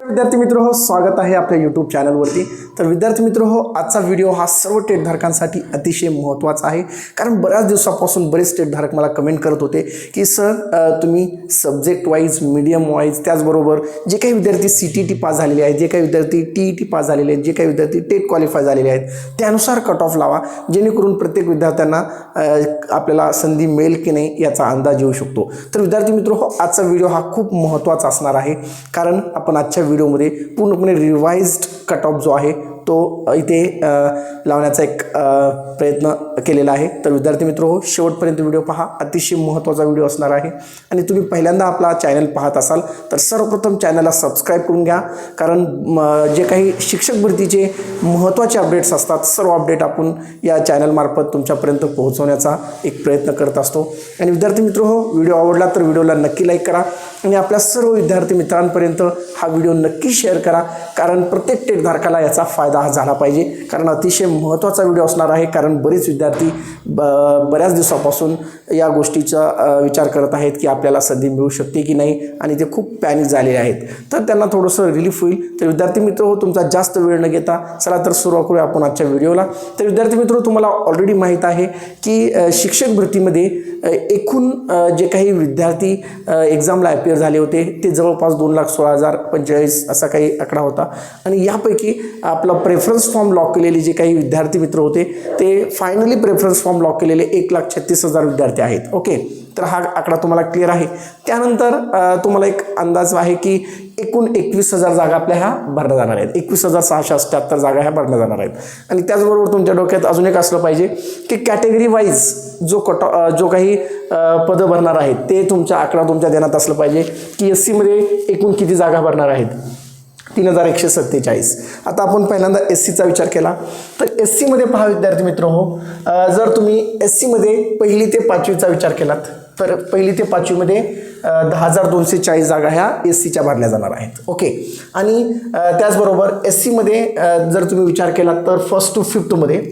विद्यार्थी मित्र हो स्वागत आहे आपल्या यूट्यूब चॅनलवरती तर विद्यार्थी मित्र हो आजचा व्हिडिओ हा सर्व टेटधारकांसाठी अतिशय महत्त्वाचा आहे. कारण बऱ्याच दिवसापासून बरेच टेटधारक मला कमेंट करत होते की सर तुम्ही सब्जेक्ट वाईज मीडियम वाईज त्याचबरोबर जे काही विद्यार्थी सी टी टी पास झालेले आहेत जे काही विद्यार्थी टी ई टी पास झालेले आहेत जे काही विद्यार्थी टेट क्वालिफाय झालेले आहेत त्यानुसार कट ऑफ लावा. जेणेकरून प्रत्येक विद्यार्थ्यांना आपल्याला संधी मिळेल की नाही याचा अंदाज येऊ शकतो. तर विद्यार्थी मित्र हो आजचा व्हिडिओ हा खूप महत्त्वाचा असणार आहे. कारण आपण आजच्या व्हिडिओमध्ये पूर्णपणे रिवाइज्ड कट ऑफ जो आहे तो इथे लावण्याचा एक प्रयत्न केलेला आहे. तर विद्यार्थी मित्र हो शेवटपर्यंत व्हिडिओ पहा. अतिशय महत्त्वाचा व्हिडिओ असणार आहे. आणि तुम्ही पहिल्यांदा आपला चॅनल पाहत असाल तर सर्वप्रथम चॅनलला सबस्क्राईब करून घ्या. कारण म, जे काही शिक्षक भरतीचे महत्त्वाचे अपडेट्स असतात सर्व अपडेट आपण या चॅनलमार्फत तुमच्यापर्यंत पोहोचवण्याचा एक प्रयत्न करत असतो. आणि विद्यार्थी मित्र हो व्हिडिओ आवडला तर व्हिडिओला नक्की लाईक करा. आणि आपल्या सर्व विद्यार्थी मित्रांपर्यंत हा व्हिडिओ नक्की शेअर करा. कारण प्रत्येक टेटधारकाला याचा फायदा हा झाला पाहिजे. कारण अतिशय महत्त्वाचा व्हिडिओ असणार आहे. कारण बरेच विद्यार्थी ब बऱ्याच दिवसापासून या गोष्टीचा विचार करत आहेत की आपल्याला संधी मिळू शकते की नाही आणि ते खूप पॅनिक झालेले आहेत. तर त्यांना थोडंसं रिलीफ होईल. तर विद्यार्थी मित्र हो तुमचा जास्त वेळ न घेता चला तर सुरुवात करूया आपण आजच्या व्हिडिओला. तर विद्यार्थी मित्र हो, तुम्हाला ऑलरेडी माहीत आहे की शिक्षक भरतीमध्ये एकूण जे काही विद्यार्थी एक्झामला अपियर झाले होते ते जवळपास दोन लाख सोळा हजार पंचेचाळीस असा काही आकडा होता. आणि यापैकी आपला प्रेफरन्स फॉर्म लॉक केलेले जे काही विद्यार्थी मित्र होते ते फायनली प्रेफरन्स फॉर्म लॉक केलेले एक लाख छत्तीस हजार विद्यार्थी आहेत. ओके तर हा आकडा तुम्हाला क्लिअर आहे. त्यानंतर तुम्हाला एक अंदाज आहे की एकूण एकवीस हजार जागा आपल्या ह्या भरल्या जाणार आहेत. एकवीस हजार सहाशे अठ्ठ्याहत्तर जागा ह्या भरल्या जाणार आहेत. आणि त्याचबरोबर तुमच्या डोक्यात अजून एक असलं पाहिजे की कॅटेगरी वाईज जो कट जो काही पदं भरणार आहेत ते तुमचा आकडा तुमच्या देण्यात असलं पाहिजे की एस सीमध्ये एकूण किती जागा भरणार आहेत. तीन हजार एकशे सत्तेचाळीस. आता आपण पहिल्यांदा एस सीचा विचार केला. तर एस सीमध्ये पहा विद्यार्थी मित्र हो जर तुम्ही एस सीमध्ये पहिली ते पाचवीचा विचार केलात तर पहिली ते पाचवीमध्ये दहा हजार दोनशे चाळीस जागा ह्या एस सीच्या भरल्या जाणार आहेत. ओके? आणि त्याचबरोबर एस सीमध्ये जर तुम्ही विचार केला तर फर्स्ट टू फिफ्थमध्ये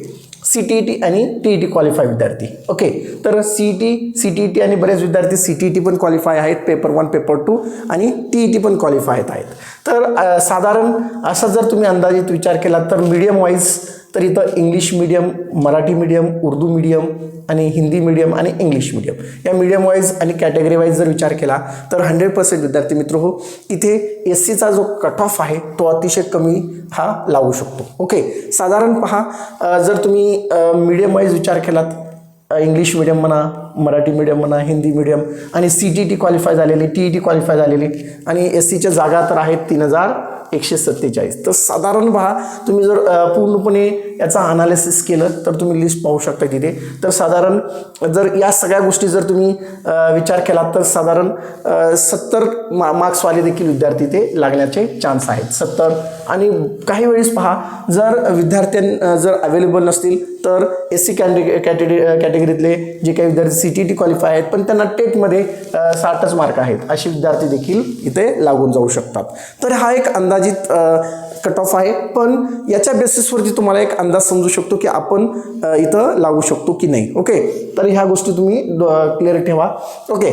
सी टी ई टी आणि टी ई टी क्वालिफाय विद्यार्थी. ओके? तर C T C T E T आणि बरेच विद्यार्थी सी टी ई टी पण क्वालिफाय आहेत पेपर वन पेपर टू आणि टी ई टी पण क्वालिफाय आहेत. तर साधारण असा जर तुम्ही अंदाजित विचार केला तर मीडियम वाईज तर इथं English medium Marathi medium Urdu medium आणि हिंदी मीडियम आणि इंग्लिश मीडियम या मीडियम वाईज आणि कॅटेगरी वाईज जर विचार केला तर हंड्रेड पर्सेंट विद्यार्थी मित्र हो इथे एस सीचा जो कट ऑफ आहे तो अतिशय कमी हा लावू शकतो. ओके साधारण पहा जर तुम्ही मीडियम वाईज विचार केलात इंग्लिश मिडियम म्हणा मराठी मिडियम म्हणा हिंदी मिडियम आणि सी टी टी क्वालिफाय झालेली टी ई टी क्वालिफाय झालेली आणि एस सीच्या जागा तर आहेत तीन हजार एकशे सत्तेचाळीस. तर साधारण पहा तुम्ही जर पूर्णपणे याचा अनालिसिस केलं तर तुम्ही लिस्ट पाहू शकता तिथे. तर साधारण जर या सगळ्या गोष्टी जर तुम्ही विचार केलात तर साधारण सत्तर मा मार्क्सवाले देखील विद्यार्थी ते लागण्याचे चान्स आहेत. सत्तर. आणि काही वेळेस पहा जर विद्यार्थ्यां जर अवेलेबल नसतील तर एस सी कॅटेगरी कॅटेगरी कॅटेगरीतले जे काही विद्यार्थी सी टी टी क्वालिफाय आहेत पण त्यांना टेटमध्ये साठच मार्क आहेत असे विद्यार्थी देखील इथे लागून जाऊ शकतात. तर हा एक अंदाजित कट ऑफ आहे. पण याच्या बेसिसवरती तुम्हाला एक अंदाज समजू शकतो की आपण इथं लागू शकतो की नाही. ओके तर ह्या गोष्टी तुम्ही क्लिअर ठेवा. ओके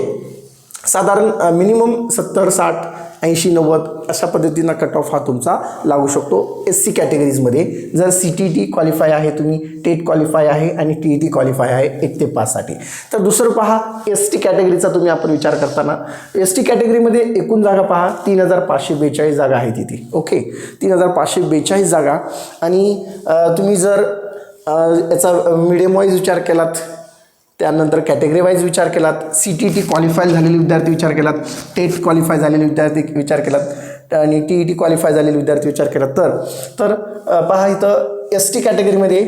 साधारण मिनिमम सत्तर साठ ऐंशी नव्वद अशा पद्धतीनं कट ऑफ हा तुमचा लागू शकतो. एस सी कॅटेगरीजमध्ये जर सी टी टी क्वालिफाय आहे तुम्ही टेट क्वालिफाय आहे आणि टी ई टी क्वालिफाय आहे एक ते पाचसाठी तर दुसरं पहा एस टी कॅटेगरीचा तुम्ही आपण विचार करताना. एस टी कॅटेगरीमध्ये एकूण जागा पहा तीन हजार पाचशे बेचाळीस जागा आहे तिथे ओके तीन हजार पाचशे बेचाळीस जागा. आणि तुम्ही जर याचा मिडियम वाईज विचार केलात त्यानंतर कॅटेगरी वाईज विचार केलात सी टी टी क्वालिफाय झालेले विद्यार्थी विचार केलात टेट क्वालिफाय झालेले विद्यार्थी विचार केलात आणि टी ई टी क्वालिफाय झालेले विद्यार्थी विचार केलात. तर तर पहा इथं एस टी कॅटेगरीमध्ये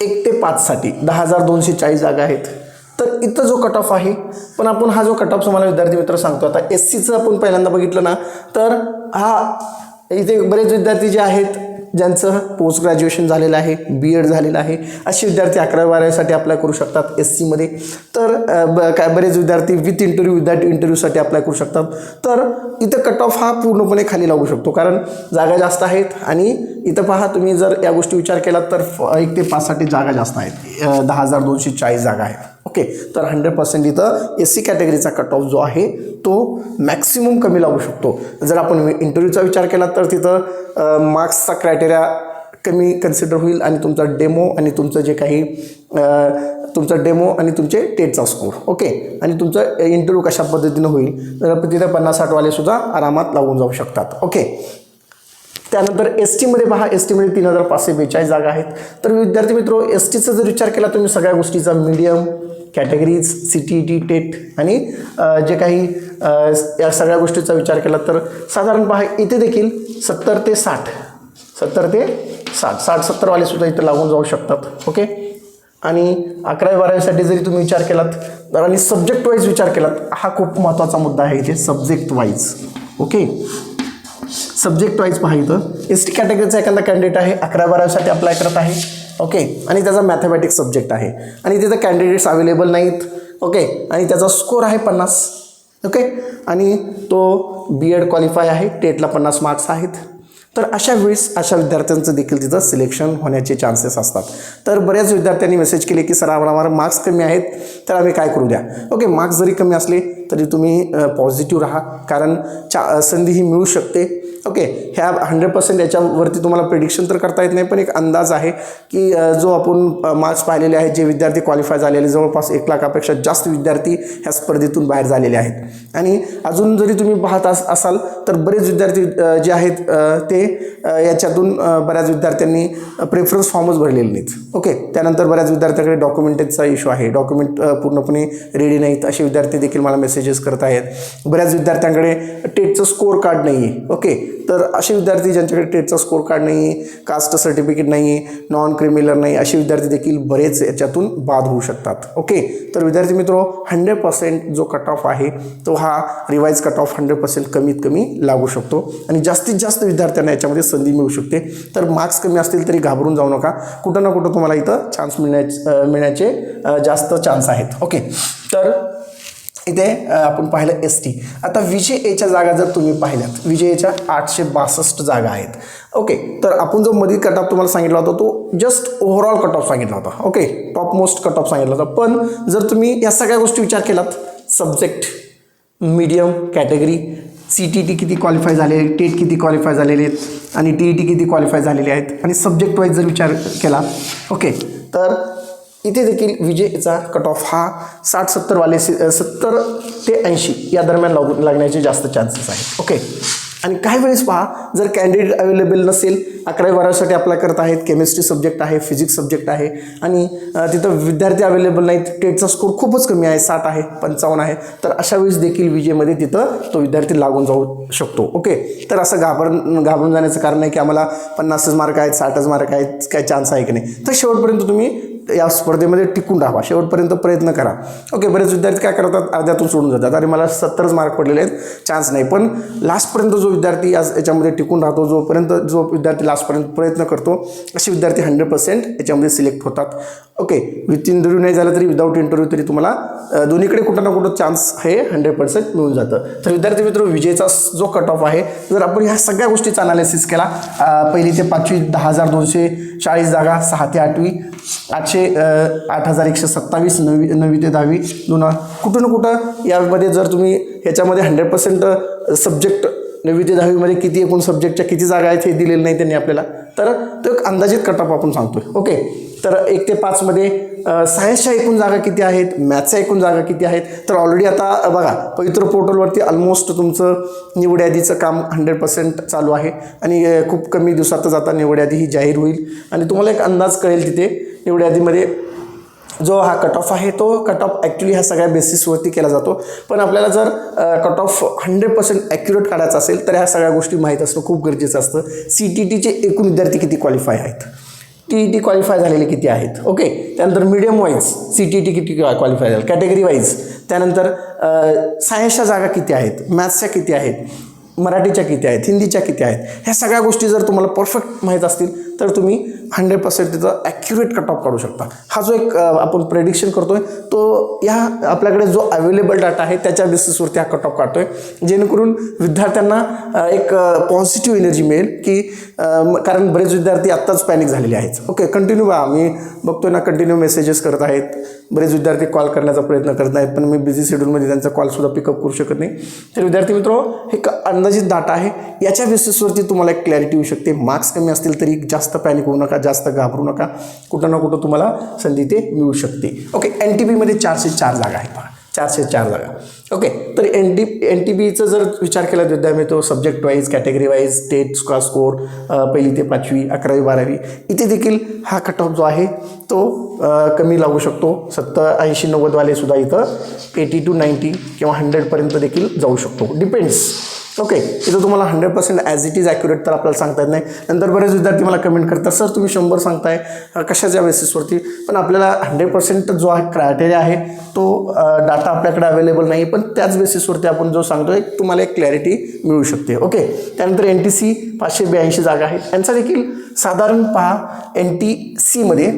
एक ते पाचसाठी दहा हजार दोनशे चाळीस जागा आहेत. तर इथं जो कट ऑफ आहे पण आपण हा जो कट ऑफ तुम्हाला विद्यार्थी मित्र सांगतो आता एस सीचं आपण पहिल्यांदा बघितलं ना तर हा इथे बरेच विद्यार्थी जे आहेत ज्यांचं पोस्ट ग्रॅज्युएशन झालेलं आहे बी एड झालेलं आहे असे विद्यार्थी अकरावी बारावीसाठी अप्लाय करू शकतात एस सीमध्ये तर ब काय बरेच विद्यार्थी विथ इंटरव्ह्यू विदाउट इंटरव्ह्यूसाठी अप्लाय करू शकतात. तर इथं कट ऑफ हा पूर्णपणे खाली लागू शकतो कारण जागा जास्त आहेत आणि इथं पहा तुम्ही जर या गोष्टी विचार केलात तर एक ते पाचसाठी जागा जास्त आहेत. दहा हजार दोनशे चाळीस जागा आहेत. ओके तर हंड्रेड पर्सेंट इथं एस सी कॅटेगरीचा कट ऑफ जो आहे तो मॅक्सिमम कमी लागू शकतो. जर आपण इंटरव्ह्यूचा विचार केला तर तिथं मार्क्सचा क्रायटेरिया कमी कन्सिडर होईल आणि तुमचा डेमो आणि तुमचं जे काही तुमचा डेमो आणि तुमचे टेटचा स्कोर ओके आणि तुमचं इंटरव्ह्यू कशा पद्धतीनं होईल? तर तिथे पन्नास साठवाले सुद्धा आरामात लावून जाऊ शकतात. ओके त्यानंतर एस टीमध्ये पहा एस टीमध्ये तीन हजार पाचशे बेचाळीस जागा आहेत. तर विद्यार्थी मित्र एस टीचा जर विचार केला तुम्ही सगळ्या गोष्टीचा medium categories C T T TET आणि जे काही या सगळ्या गोष्टीचा विचार केला तर साधारण पहा इथे देखील सत्तर ते साठ सत्तर ते साठ साठ सत्तरवाले सुद्धा इथं लागून जाऊ शकतात ओके आणि अकरावी बारावीसाठी जरी तुम्ही विचार केलात तर आणि सब्जेक्ट वाईज विचार केलात हा खूप महत्त्वाचा मुद्दा आहे इथे subject wise okay subject wise पाहिलं एस टी कॅटेगरीचा एखादा कॅन्डिडेट आहे अकरा बारावीसाठी अप्लाय करत आहे. ओके आणि त्याचा मॅथमॅटिक्स सब्जेक्ट आहे. आणि तिथं कॅन्डिडेट्स अवेलेबल नाहीत. ओके आणि त्याचा स्कोर आहे पन्नास. ओके आणि तो बी एड क्वालिफाय आहे. टेटला पन्नास मार्क्स आहेत. तर अशा वेळेस अशा विद्यार्थ्यांचं देखील तिथं सिलेक्शन होण्याचे चान्सेस असतात. तर बऱ्याच विद्यार्थ्यांनी मेसेज केले की सर आम्हाला मार्क्स कमी आहेत. तर आम्ही काय करू द्या? ओके मार्क्स जरी कमी असले तरी तुम्ही पॉझिटिव्ह राहा. कारण चा संधी ही मिळू शकते. ओके ह्या हंड्रेड पर्सेंट याच्यावरती तुम्हाला प्रिडिक्शन तर करता येत नाही पण एक अंदाज आहे की जो आपण मार्क्स पाहिलेले आहेत जे विद्यार्थी क्वालिफाय झालेले जवळपास एक लाखापेक्षा जास्त विद्यार्थी ह्या स्पर्धेतून बाहेर झालेले आहेत. आणि अजून जरी तुम्ही पाहत अस असाल तर बरेच विद्यार्थी जे आहेत ते याच्यातून बऱ्याच विद्यार्थ्यांनी प्रेफरन्स फॉर्मच भरलेले नाहीत. ओके त्यानंतर बऱ्याच विद्यार्थ्याकडे डॉक्युमेंटेजचा इश्यू आहे. डॉक्युमेंट पूर्णपणे रेडी नाहीत असे विद्यार्थी देखील मला मेसेज मेसेजेस करत आहेत बऱ्याच विद्यार्थ्यांकडे टेटचं स्कोअर कार्ड नाही आहे ओके तर असे विद्यार्थी ज्यांच्याकडे टेटचा स्कोअर कार्ड नाही आहे कास्ट सर्टिफिकेट नाही आहे नॉन क्रिमिनल नाही असे विद्यार्थी देखील बरेच याच्यातून बाद होऊ शकतात. ओके तर विद्यार्थी मित्रो हंड्रेड पर्सेंट जो कट ऑफ आहे तो हा revise cut off hundred percent कमीत कमी लागू शकतो. आणि जास्तीत जास्त विद्यार्थ्यांना याच्यामध्ये संधी मिळू शकते. तर मार्क्स कमी असतील तरी घाबरून जाऊ नका. कुठं ना कुठं तुम्हाला इथं चान्स मिळण्या मिळण्याचे जास्त चान्स आहेत. ओके तर इथे आपण पाहिलं एस टी आता विजे एच्या जागा जर तुम्ही पाहिल्यात विजे एच्या आठशे बासष्ट जागा आहेत. ओके तर आपण जो मधील कट ऑफ तुम्हाला सांगितला होता तो जस्ट ओव्हरऑल कट ऑफ सांगितला होता. Okay top most cut off सांगितला होता. पण जर तुम्ही या सगळ्या गोष्टी विचार केलात subject medium category C T T किती क्वालिफाय झाले टेट किती क्वालिफाय झालेले आहेत आणि टी ई टी किती क्वालिफाय झालेले आहेत आणि सब्जेक्ट वाईज जर विचार केला ओके तर इथे देखील विजेचा कट ऑफ हा साठ सत्तरवाले सत्तर ते ऐंशी या दरम्यान लागू लागण्याचे जास्त चान्सेस आहेत. ओके आणि काही वेळेस पहा जर कॅन्डिडेट अवेलेबल नसेल अकरावी बारावीसाठी अप्लाय करत आहेत केमिस्ट्री सब्जेक्ट आहे फिजिक्स सब्जेक्ट आहे आणि तिथं विद्यार्थी अवेलेबल नाहीत टेटचा स्कोर खूपच कमी आहे साठ आहे पंचावन्न आहे तर अशा वेळेस देखील विजेमध्ये तिथं तो विद्यार्थी लागून जाऊ शकतो. ओके तर असं घाबरून घाबरून जाण्याचं कारण आहे की आम्हाला पन्नासच मार्क आहेत साठच मार्क आहेत काय चान्स आहे की नाही? तर शेवटपर्यंत तुम्ही या स्पर्धेमध्ये टिकून राहा. शेवटपर्यंत प्रयत्न करा. ओके बरेच विद्यार्थी काय करतात? अर्ध्यातून सोडून जातात. अरे मला सत्तरच मार्क पडलेले आहेत. चान्स नाही. पण लास्टपर्यंत जो विद्यार्थी या याच्यामध्ये टिकून राहतो जोपर्यंत जो विद्यार्थी लास्टपर्यंत प्रयत्न करतो असे विद्यार्थी हंड्रेड पर्सेंट याच्यामध्ये सिलेक्ट होतात. ओके विथ इंटरव्ह्यू नाही झालं तरी विदाऊट इंटरव्ह्यू तरी तुम्हाला दोन्हीकडे कुठं ना कुठं चान्स हे हंड्रेड पर्सेंट मिळून जातं. तर विद्यार्थी मित्र विजेचा जो कट ऑफ आहे जर आपण ह्या सगळ्या गोष्टीचा अनालिसिस केला पहिली ते पाचवी दहा हजार दोनशे चाळीस जागा सहा ते आठवी आठशे आठ हजार एकशे सत्तावीस नवी नववी ते दहावी दोन कुठं ना कुठं यामध्ये जर तुम्ही ह्याच्यामध्ये हंड्रेड पर्सेंट सब्जेक्ट नववी ते दहावीमध्ये किती एकूण सब्जेक्टच्या किती जागा आहेत हे दिलेलं नाही त्यांनी आपल्याला तर तो एक अंदाजित कट ऑफ आपण सांगतोय. ओके तर एक ते पाचमध्ये सायन्सच्या एकूण जागा किती आहेत मॅथ्सच्या एकूण जागा किती आहेत? तर ऑलरेडी आता बघा पवित्र पोर्टलवरती ऑलमोस्ट तुमचं निवड यादीचं काम हंड्रेड पर्सेंट चालू आहे. आणि खूप कमी दिवसातच आता निवड यादी ही जाहीर होईल. आणि तुम्हाला एक अंदाज कळेल तिथे निवड यादीमध्ये जो हा कट ऑफ आहे तो कट ऑफ ॲक्च्युली ह्या सगळ्या बेसिसवरती केला जातो. पण आपल्याला जर cut off hundred percent accurate काढायचा असेल तर ह्या सगळ्या गोष्टी माहीत असणं खूप गरजेचं असतं. सी टी टीचे एकूण विद्यार्थी किती क्वालिफाय आहेत? टी ई टी क्वालिफाय झालेले किती आहेत? ओके त्यानंतर medium wise C T T किती क्वालिफाय झाले? कॅटेगरी वाईज त्यानंतर सायन्सच्या जागा किती आहेत? मॅथ्सच्या किती आहेत? मराठीच्या किती आहेत? हिंदीच्या किती आहेत? ह्या सगळ्या गोष्टी जर तुम्हाला परफेक्ट माहीत असतील तर तुम्ही हंड्रेड पर्सेंट तिचा ॲक्युरेट कट ऑफ काढू शकता. हा जो एक आपण प्रेडिक्शन आहे तो या आपल्याकडे जो अवेलेबल डाटा आहे त्याच्या बेसिसवरती हा कट ऑफ आहे जेणेकरून विद्यार्थ्यांना एक पॉझिटिव्ह एनर्जी मिळेल की कारण बरेच विद्यार्थी आत्ताच पॅनिक झालेले आहेत. ओके कंटिन्यू बघा. मी बघतोय ना कंटिन्यू मेसेजेस करत आहेत. बरेच विद्यार्थी कॉल करण्याचा प्रयत्न करत आहेत पण मी बिझी शेड्यूलमध्ये त्यांचा कॉलसुद्धा पिकअप करू शकत नाही. तर विद्यार्थी मित्र हे अंदाजित डाटा आहे. याच्या बेसिसवरती तुम्हाला एक क्लॅरिटी येऊ शकते. मार्क्स कमी असतील तरी जास्त जास्त पॅनिक होऊ नका जास्त घाबरू नका. कुठं ना कुठं तुम्हाला संधी ते मिळू शकते. ओके एन टी बीमध्ये चारशे चार जागा आहेत पहा चारशे चार जागा. ओके तर एन टी एन टी बीचा जर विचार केला विद्यार्थी तो subject wise category wise state स्का स्कोर पहिली ते पाचवी अकरावी बारावी इथे देखील हा कट ऑफ जो आहे तो कमी लागू शकतो. सत्तर ऐंशी नव्वदवाले सुद्धा इथं एटी टू नाईंटी किंवा हंड्रेडपर्यंत देखील जाऊ शकतो. डिपेंड्स ओके इथं तुम्हाला hundred percent as it is accurate तर आपल्याला सांगता येत नाही. नंतर बरेच विद्यार्थी मला कमेंट करतात सर तुम्ही शंभर सांगताय कशाच्या बेसिसवरती पण आपल्याला हंड्रेड पर्सेंट जो आहे क्रायटेरिया आहे तो डाटा आपल्याकडे अवेलेबल नाही पण त्याच बेसिसवरती आपण जो सांगतोय तुम्हाला एक क्लॅरिटी मिळू शकते. ओके त्यानंतर एन टी सी पाचशे ब्याऐंशी जागा आहेत. यांचा देखील साधारण पहा एन टी सीमध्ये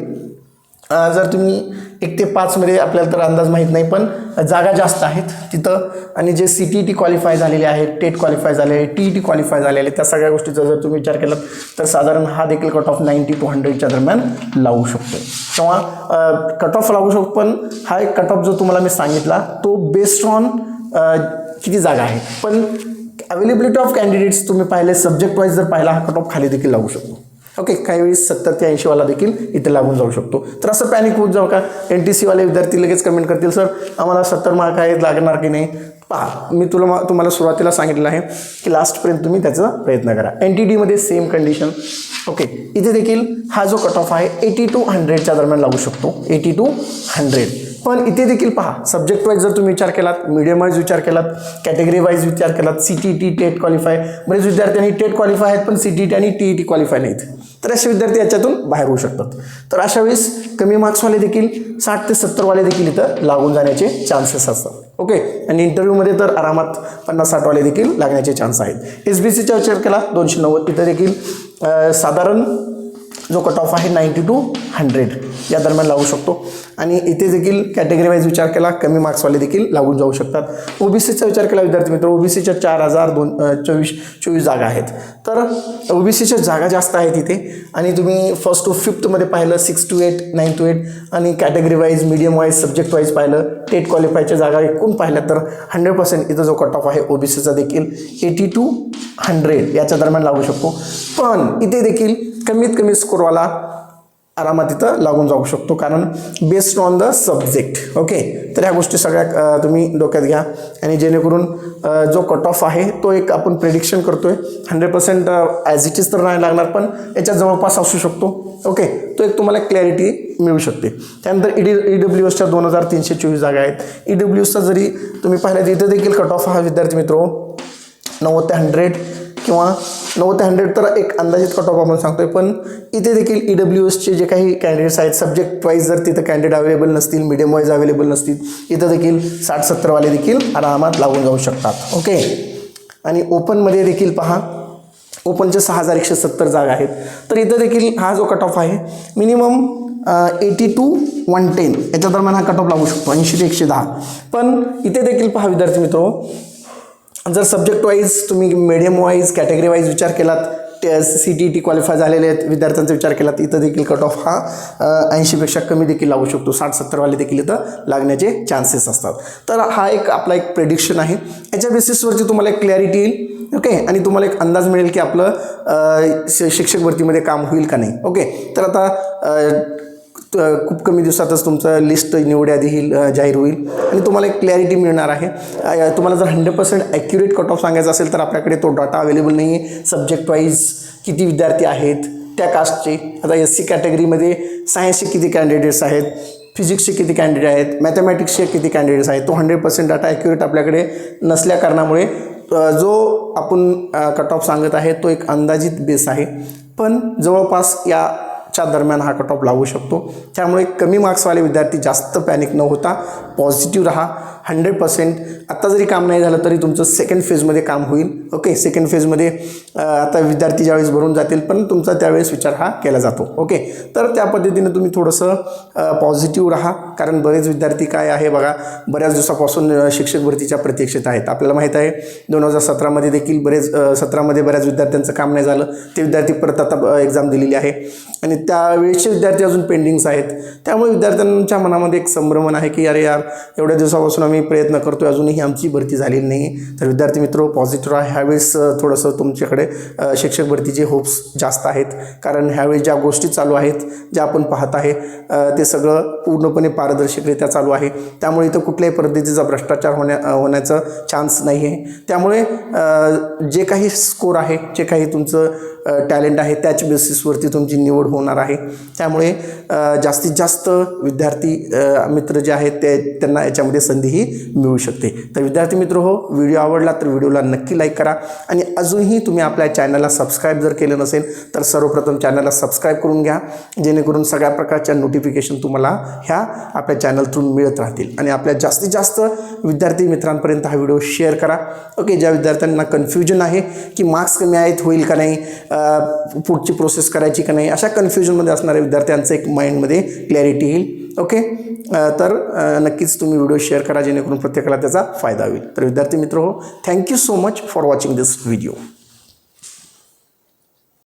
जर तुम्ही एक ते पाचमध्ये आपल्याला तर अंदाज माहीत नाही पण जागा जास्त आहेत तिथं. आणि जे सी टी टी क्वालिफाय झालेले आहेत टेट क्वालिफाय झाले आहे टी ई टी क्वालिफाय झालेले आहे त्या सगळ्या गोष्टीचा जर तुम्ही विचार केला तर साधारण हा देखील कट ऑफ नाईन्टी टू हंड्रेडच्या दरम्यान लावू शकतो. किंवा कट ऑफ लागू शकतो पण हा एक कट ऑफ जो तुम्हाला मी सांगितला तो बेस्ड ऑन किती जागा आहे पण अवेलेबिलिटी ऑफ कॅन्डिडेट्स तुम्ही पाहिले सब्जेक्ट वाईज जर पाहिला हा कट ऑफ खाली देखील लागू शकतो. ओके काही वेळेस सत्तर ते ऐंशीवाला देखील इथे लागून जाऊ शकतो. तर असं पॅनिक होत जाऊ का? एन टी सीवाले विद्यार्थी लगेच कमेंट करतील सर आम्हाला सत्तर मार्क आहेत लागणार की नाही? पहा मी तुला मा- तुम्हाला सुरुवातीला सांगितलं आहे की लास्टपर्यंत तुम्ही त्याचा प्रयत्न करा. एन टी डीमध्ये सेम कंडिशन ओके इथे देखील हा जो कट ऑफ आहे एटी टू हंड्रेडच्या दरम्यान लागू शकतो. एटी टू हंड्रेड पण इथे देखील पहा सब्जेक्ट वाईज जर तुम्ही विचार केलात मीडियम वाईज विचार केलात कॅटेगरी वाईज विचार केलात C T T TET qualify बरेच विद्यार्थ्यांनी टेट क्वालिफाय आहेत पण सी टी टी आणि टी ई टी क्वालिफाय नाहीत. तर असे विद्यार्थी याच्यातून बाहेर होऊ शकतात. तर अशा वेळेस कमी मार्क्सवाले देखील साठ ते सत्तरवाले देखील इथं लागून जाण्याचे चान्सेस असतात. ओके आणि इंटरव्ह्यूमध्ये तर आरामात पन्नास साठवाले देखील लागण्याचे चान्स आहेत. एस बी सीचा विचार केला दोनशे नव्वद तिथं देखील साधारण जो कट ऑफ आहे नाईन्टी टू हंड्रेड या दरम्यान लागू शकतो. आणि इथे देखील कॅटेगरी वाईज विचार केला कमी मार्क्सवाले देखील लागून जाऊ शकतात. ओबीसीचा विचार केला विद्यार्थी मित्र ओबीसीच्या चार हजार दोन चोवीस चोवीस जागा आहेत. तर ओबीसीच्या जागा जास्त आहेत इथे. आणि तुम्ही फर्स्ट टू फिफ्थमध्ये पाहिलं six to eight nine to eight आणि category wise medium wise subject wise पाहिलं टेट क्वालिफायच्या जागा एकूण पाहिल्या तर हंड्रेड पर्सेंट इथं जो कट ऑफ आहे ओबीसीचा देखील एटी टू हंड्रेड याच्या दरम्यान लागू शकतो. पण इथे देखील कमीत कमी स्कोरवाला आरामात तिथं लागून जाऊ शकतो. कारण based on the subject okay तर ह्या गोष्टी सगळ्या तुम्ही डोक्यात घ्या. आणि जेणेकरून जो कट ऑफ आहे तो एक आपण प्रेडिक्शन आहे hundred percent as it is तर नाही लागणार पण याच्या जवळपास असू शकतो ओके तो एक तुम्हाला क्लॅरिटी मिळू शकते. त्यानंतर ई डी ई डब्ल्यू एसच्या दोन हजार तीनशे चोवीस जागा आहेत. ई डब्ल्यू एसचा जरी तुम्ही पाहिलं तर इथं देखील कट ऑफ हा विद्यार्थी मित्र. नव्वद ते हंड्रेड किंवा नव्वद ते हंड्रेड तर एक अंदाजित कट ऑफ आपण सांगतोय. पण इथे देखील ई डब्ल्यू एसचे जे काही कॅन्डिडेट्स आहेत सब्जेक्ट वाईज जर तिथं कॅन्डिडेट अवेलेबल नसतील मीडियम वाईज अवेलेबल नसतील इथं देखील साठ सत्तरवाले देखील आरामात लागून जाऊ शकतात. ओके आणि ओपनमध्ये देखील पहा ओपनचे सहा हजार एकशे सत्तर जागा आहेत. तर इथं देखील हा जो कट ऑफ आहे minimum eighty two one ten याच्या दरम्यान हा कट ऑफ लागू शकतो ऐंशी ते एकशे दहा. पण इथे देखील पहा विद्यार्थी मित्रो जर सब्जेक्ट वाईज तुम्ही मीडियम वाईज कॅटेगरी वाईज विचार केलात सी टी टी क्वालिफाय झालेले आहेत विद्यार्थ्यांचा विचार केलात इथं देखील कट ऑफ हा ऐंशीपेक्षा कमी देखील लागू शकतो. साठ सत्तरवाले देखील इथं लागण्याचे चान्सेस असतात. तर हा एक आपला एक प्रेडिक्शन आहे. याच्या बेसिसवरची तुम्हाला एक क्लॅरिटी येईल ओके आणि तुम्हाला एक अंदाज मिळेल की आपलं शिक्षक भरतीमध्ये काम होईल का नाही ओके तर आता खूप कमी दिवसातच तुमचं लिस्ट निवड्याआधी ही जाहीर होईल. आणि तुम्हाला एक क्लॅरिटी मिळणार आहे. तुम्हाला जर hundred percent accurate cut off सांगायचा असेल तर आपल्याकडे तो डाटा अवेलेबल नाही आहे सब्जेक्ट वाईज किती विद्यार्थी आहेत त्या कास्टचे आता एस सी कॅटेगरीमध्ये सायन्सचे किती कॅन्डिडेट्स आहेत? फिजिक्सचे किती कॅन्डिडेट आहेत? मॅथमॅटिक्सचे किती कॅन्डिडेट्स आहेत? तो हंड्रेड पर्सेंट डाटा ॲक्युरेट आपल्याकडे नसल्या कारणामुळे जो आपण कट ऑफ सांगत आहे तो एक अंदाजित बेस आहे. पण जवळपास या च्या दरम्यान हा कट ऑफ लागू शकतो. त्यामुळे कमी मार्क्सवाले विद्यार्थी जास्त पॅनिक न होता पॉझिटिव्ह राहा. Hundred percent. आत्ता जरी काम नाही झालं तरी तुमचं सेकंड फेजमध्ये काम होईल. ओके सेकंड फेजमध्ये आता विद्यार्थी ज्यावेळेस भरून जातील पण तुमचा त्यावेळेस विचार हा केला जातो. ओके तर त्या पद्धतीने तुम्ही थोडंसं पॉझिटिव्ह राहा. कारण बरेच विद्यार्थी काय आहे बघा बऱ्याच दिवसापासून शिक्षक भरतीच्या प्रतीक्षेत आहेत. आपल्याला माहीत आहे दोन हजार सतरामध्ये देखील बरेच सतरामध्ये बऱ्याच विद्यार्थ्यांचं काम नाही झालं. ते विद्यार्थी परत आता एक्झाम दिलेली आहे. आणि त्यावेळेसचे विद्यार्थी अजून पेंडिंग्स आहेत. त्यामुळे विद्यार्थ्यांच्या मनामध्ये एक संभ्रमण आहे की अरे यार एवढ्या दिवसापासून आम्ही प्रयत्न करतो अजूनही आमची भरती झालेली नाही तर विद्यार्थी मित्र पॉझिटिव्ह राहा. ह्यावेळेस थोडंसं तुमच्याकडे शिक्षक भरतीचे होप्स जास्त आहेत. कारण ह्यावेळेस ज्या गोष्टी चालू आहेत ज्या आपण पाहत आहे ते सगळं पूर्णपणे पारदर्शकरित्या चालू आहे. त्यामुळे इथं कुठल्याही पद्धतीचा भ्रष्टाचार होण्या होण्याचा चान्स नाही आहे त्यामुळे जे काही स्कोर आहे जे काही तुमचं टॅलेंट आहे त्याच बेसिसवरती तुमची निवड होणार आहे. त्यामुळे जास्तीत जास्त विद्यार्थी मित्र जे आहेत ते त्यांना याच्यामध्ये संधीही मिळू शकते. तर विद्यार्थी मित्र हो व्हिडिओ आवडला तर व्हिडिओला नक्की लाईक करा. आणि अजूनही तुम्ही आपल्या चॅनलला सबस्क्राईब जर केलं नसेल तर सर्वप्रथम चॅनलला सबस्क्राईब करून घ्या. जेणेकरून सगळ्या प्रकारच्या नोटिफिकेशन तुम्हाला ह्या आपल्या चॅनलतून मिळत राहतील. आणि आपल्या जास्तीत जास्त विद्यार्थी मित्रांपर्यंत हा व्हिडिओ शेअर करा. ओके ज्या विद्यार्थ्यांना कन्फ्युजन आहे की मार्क्स कमी आहेत होईल का नाही पुढची प्रोसेस करायची का नाही अशा कन्फ्युजनमध्ये असणाऱ्या विद्यार्थ्यांचं एक माइंडमध्ये क्लॅरिटी येईल. ओके? तर नक्कीच तुम्ही व्हिडिओ शेअर करा जेणेकरून प्रत्येकाला त्याचा फायदा होईल. तर विद्यार्थी मित्र हो thank you so much for watching this video